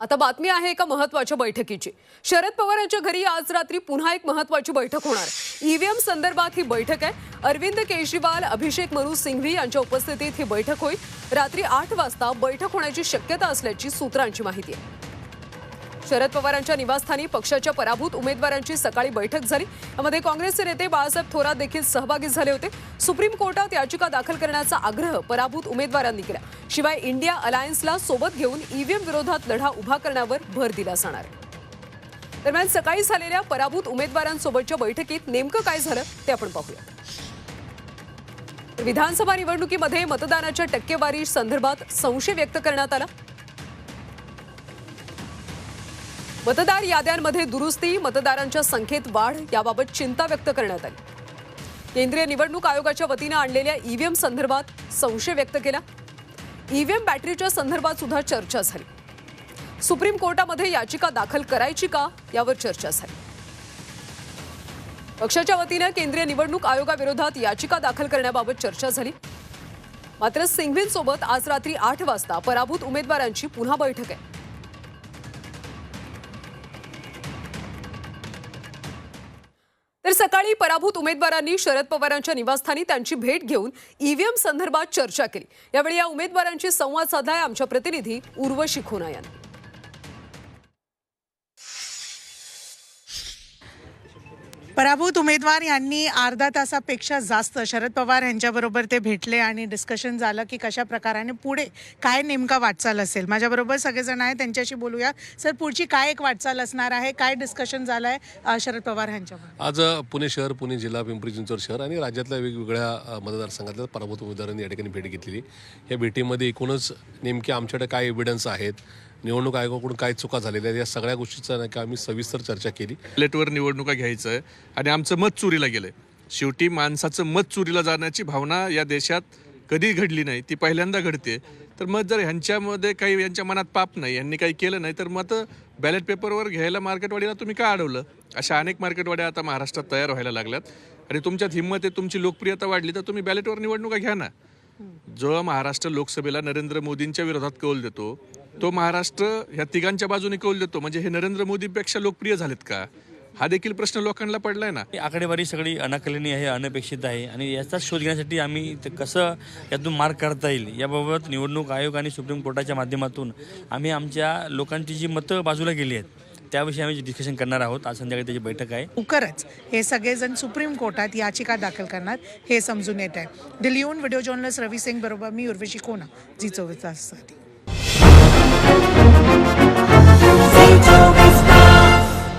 आता बातमी आहे एका महत्त्वाच्या बैठकीची. शरद पवार यांच्या घरी आज रात्री पुन्हा एक महत्वाची बैठक होणार. ईव्हीएम संदर्भात ही बैठक आहे. अरविंद केजरीवाल अभिषेक मनु सिंघवी यांच्या उपस्थितीत ही बैठक होईल. रात्री आठ वाजता बैठक होण्याची शक्यता असल्याची सूत्रांची माहिती आहे. शरद पवारांच्या निवासस्थानी पक्षाच्या पराभूत उमेदवारांची सकाळी बैठक झाली. यामध्ये काँग्रेसचे नेते बाळासाहेब थोरात देखील सहभागी झाले होते. सुप्रीम कोर्टात याचिका दाखल करण्याचा आग्रह पराभूत उमेदवारांनी केला. शिवाय इंडिया अलायन्सला सोबत घेऊन ईव्हीएम विरोधात लढा उभा करण्यावर भर दिला जाणार. आहे दरम्यान सकाळी झालेल्या पराभूत उमेदवारांसोबतच्या बैठकीत नेमकं काय झालं ते आपण पाहूया. विधानसभा निवडणुकीमध्ये मतदानाच्या टक्केवारी संदर्भात संशय व्यक्त करण्यात आला. मतदार याद्यांमध्ये दुरुस्ती मतदारांच्या संख्येत वाढ याबाबत चिंता व्यक्त करण्यात आली. केंद्रीय निवडणूक आयोगाच्या वतीनं आणलेल्या ईव्हीएम संदर्भात संशय व्यक्त केला. ईव्हीएम बॅटरीच्या संदर्भात सुद्धा चर्चा झाली. सुप्रीम कोर्टामध्ये याचिका दाखल करायची का यावर चर्चा झाली. पक्षाच्या वतीनं केंद्रीय निवडणूक आयोगाविरोधात याचिका दाखल करण्याबाबत चर्चा झाली. मात्र सिंघवींसोबत आज रात्री आठ वाजता पराभूत उमेदवारांची पुन्हा बैठक आहे. सकाळी पराभूत उमेदवारांनी शरद पवारांच्या निवासस्थानी त्यांची भेट घेऊन ईव्हीएम संदर्भात चर्चा केली. यावेळी या उमेदवारांशी संवाद साधलाय आमच्या प्रतिनिधी उर्वशी खोना यांनी पराभूत उमेदवार यांनी अर्धा तासापेक्षा जास्त शरद पवार यांच्याबरोबर ते भेटले आणि डिस्कशन झालं की कशा प्रकाराने पुढे काय नेमका वाटचाल असेल. माझ्याबरोबर सगळेजण आहे त्यांच्याशी बोलूया. सर पुढची काय एक वाटचाल असणार आहे? काय डिस्कशन झालं आहे शरद पवार यांच्याबरोबर? आज पुणे शहर पुणे जिल्हा पिंपरी चिंचवड शहर आणि राज्यातल्या वेगवेगळ्या मतदारसंघातल्या पराभूत उमेदवारांनी या ठिकाणी भेट घेतलेली. या भेटीमध्ये एकूणच नेमके आमच्याकडे काय एव्हिडन्स आहेत? निवडणूक आयोगाकडून काय चुका झालेल्या आहेत या सगळ्या गोष्टीचा नाही का आम्ही सविस्तर चर्चा केली. बॅलेटवर निवडणुका घ्यायचं आहे आणि आमचं मत चोरीला गेलंय. शेवटी माणसाचं मत चोरीला जाण्याची भावना या देशात कधी घडली नाही ती पहिल्यांदा घडते. तर मग जर ह्यांच्यामध्ये काही यांच्या मनात पाप नाही यांनी काही केलं नाही तर मत बॅलेट पेपरवर घ्यायला मार्केटवाडीला तुम्ही का अडवलं? अशा अनेक मार्केटवाड्या आता महाराष्ट्रात तयार व्हायला लागल्यात. आणि तुमच्यात हिंमत आहे तुमची लोकप्रियता वाढली तर तुम्ही बॅलेटवर निवडणुका घ्या ना. जो महाराष्ट्र लोकसभेला नरेंद्र मोदींच्या विरोधात कौल देतो तो महाराष्ट्र ह्या तिघांच्या बाजूने कौल देतो. म्हणजे हे नरेंद्र मोदीपेक्षा लोकप्रिय झालेत का? हा देखील प्रश्न लोकांना पडलाय ना? आकडेवारी सगळी अनाकलनीय आहे अनपेक्षित आहे. आणि याचा शोध घेण्यासाठी आम्ही ते कसं यातून मार्ग काढता येईल याबाबत निवडणूक आयोग आणि सुप्रीम कोर्टाच्या माध्यमातून आम्ही आमच्या लोकांची जी मतं बाजूला गेली आहेत त्याविषयी आम्ही डिस्कशन करणार आहोत. आज संध्याकाळी त्याची बैठक आहे. लवकरच हे सगळेजण सुप्रीम कोर्टात याचिका दाखल करणार हे समजून येत आहे. दिल्लीहून व्हिडिओ जर्नलिस्ट रवी सिंग बरोबर मी उर्वशी कोना जी चोवीस तासासाठी